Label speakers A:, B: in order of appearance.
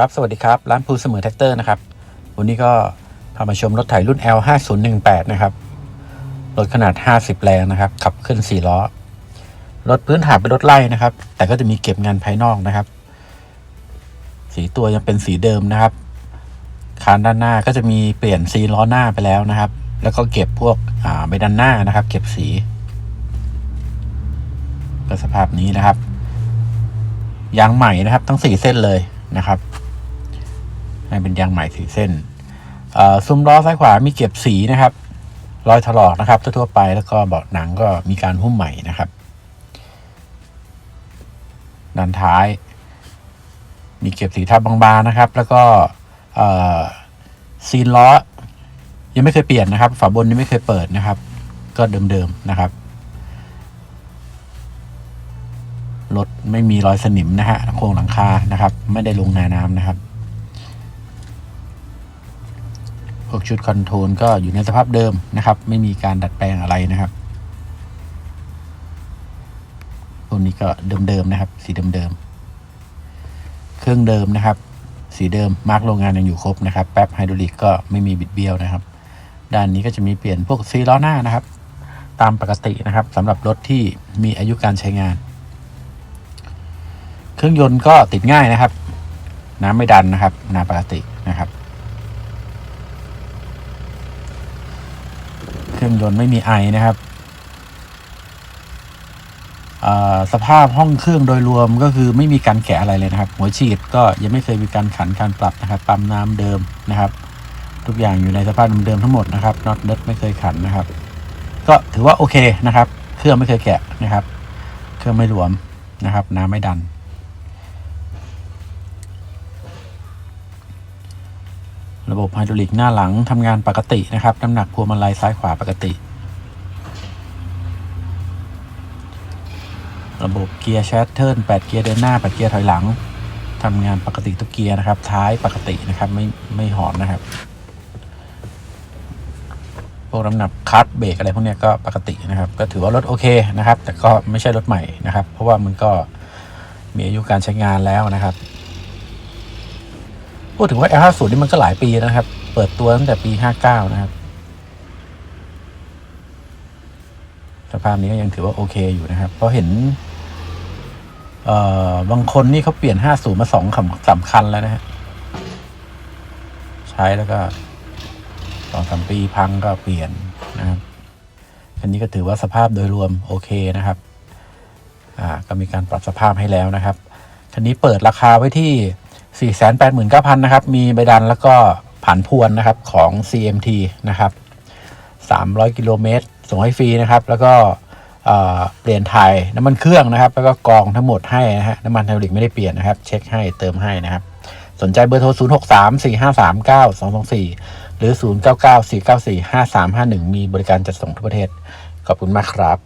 A: ครับ สวัสดีครับ ร้านภูเสมอแท็กเตอร์นะครับ วันนี้ก็พามาชมรถไถรุ่น L 5 0 1 8นะครับ รถขนาด 50 แรงนะครับ ขับขึ้น4ล้อ รถพื้นฐานเป็นรถไล่นะครับ แต่ก็จะมีเก็บงานภายนอกนะครับ สีตัวยังเป็นสีเดิมนะครับ คานด้านหน้าก็จะมีเปลี่ยนซีล้อหน้าไปแล้วนะครับ แล้วก็เก็บพวกอ่าใบด้านหน้านะครับ เก็บสีก็สภาพนี้นะครับ ยางใหม่นะครับ ทั้งสี่เส้นเลยนะครับ เป็นยางใหม่สี่เส้นซุ้มล้อซ้ายขวามีเก็บสีนะครับ รอยถลอกนะครับ ทั่วๆไปแล้วก็เบาะหนังก็มีการหุ้มใหม่นะครับด้านท้าย มีเก็บสีทับบางๆนะครับ แล้วก็ซีนล้อ ยังไม่เคยเปลี่ยนนะครับ ฝาบนยังไม่เคยเปิดนะครับ ก็เดิมๆนะครับรถไม่มีรอยสนิมนะฮะโครงหลังคานะครับ ไม่ได้ลงนาน้ำนะครับ วกชุดคอนโทรลก็อยู่ในสภาพเดิมนะครับ ไม่มีการดัดแปลงอะไรนะครับพวนี้ก็เดิมๆนะครับ สีเดิมๆเครื่องเดิมนะครับ สีเดิมมาร์กโรงงานยังอยู่ครบนะครับ แป๊บไฮดรอลิกก็ไม่มีบิดเบี้ยวนะครับ ด้านนี้ก็จะมีเปลี่ยนพวกซีล้อหน้านะครับ ตามปกตินะครับสำหรับรถที่มีอายุการใช้งาน เครื่องยนต์ก็ติดง่ายนะครับ น้ำไม่ดันนะครับน้ำปกตินะครับ เครื่องยนต์ไม่มีไอนะครับสภาพห้องเครื่องโดยรวมก็คือไม่มีการแกะอะไรเลยนะครับ หัวฉีดก็ยังไม่เคยมีการขันการปรับนะครับปั๊มน้ำเดิมนะครับ ทุกอย่างอยู่ในสภาพเดิมทั้งหมดนะครับน็อตเนิร์ดไม่เคยขันนะครับ ก็ถือว่าโอเคนะครับ เครื่องไม่เคยแกะนะครับ เครื่องไม่หลวมนะครับ น้ำไม่ดัน ระบบไฮดรอลิกหน้าหลังทำงานปกตินะครับ น้ำหนักพวงมาลัยซ้ายขวาปกติ ระบบเกียร์แชทเทิร์น8เกียร์เดินหน้า8เกียร์ถอยหลังทำงานปกติทุกเกียร์นะครับ ท้ายปกตินะครับ ไม่ไม่หอนนะครับพวกน้ำหนักคัดเบรกอะไรพวกนี้ก็ปกตินะครับ ก็ถือว่ารถโอเคนะครับ แต่ก็ไม่ใช่รถใหม่นะครับ เพราะว่ามันก็มีอายุการใช้งานแล้วนะครับ พูดถึงว่า L50 นี่มันก็หลายปีนะครับ เปิดตัวตั้งแต่ปี 59 นะครับ สภาพนี้ก็ยังถือว่าโอเคอยู่นะครับ เพราะเห็น เอ่อบางคนนี่เขาเปลี่ยน 50 มาสองคำสามคันแล้วนะฮะ ใช้แล้วก็สองสามปีพังก็เปลี่ยนนะครับ อันนี้ก็ถือว่าสภาพโดยรวมโอเคนะครับ อ่า ก็มีการปรับสภาพให้แล้วนะครับคันนี้เปิดราคาไว้ที่ 489,000 นะครับ มีใบดันแล้วก็ผันพวนนะครับของ CMT นะครับ 300 กิโลเมตร ส่งให้ฟรีนะครับ แล้วก็เเปลี่ยนถ่ายน้ำมันเครื่องนะครับ แล้วก็กรองทั้งหมดให้นะฮะน้ำมันไฮดรอลิกไม่ได้เปลี่ยนนะครับ เช็คให้เติมให้นะครับ สนใจเบอร์โทร 0634539224 หรือ 0994945351 มีบริการจัดส่งทั่วประเทศ ขอบคุณมากครับ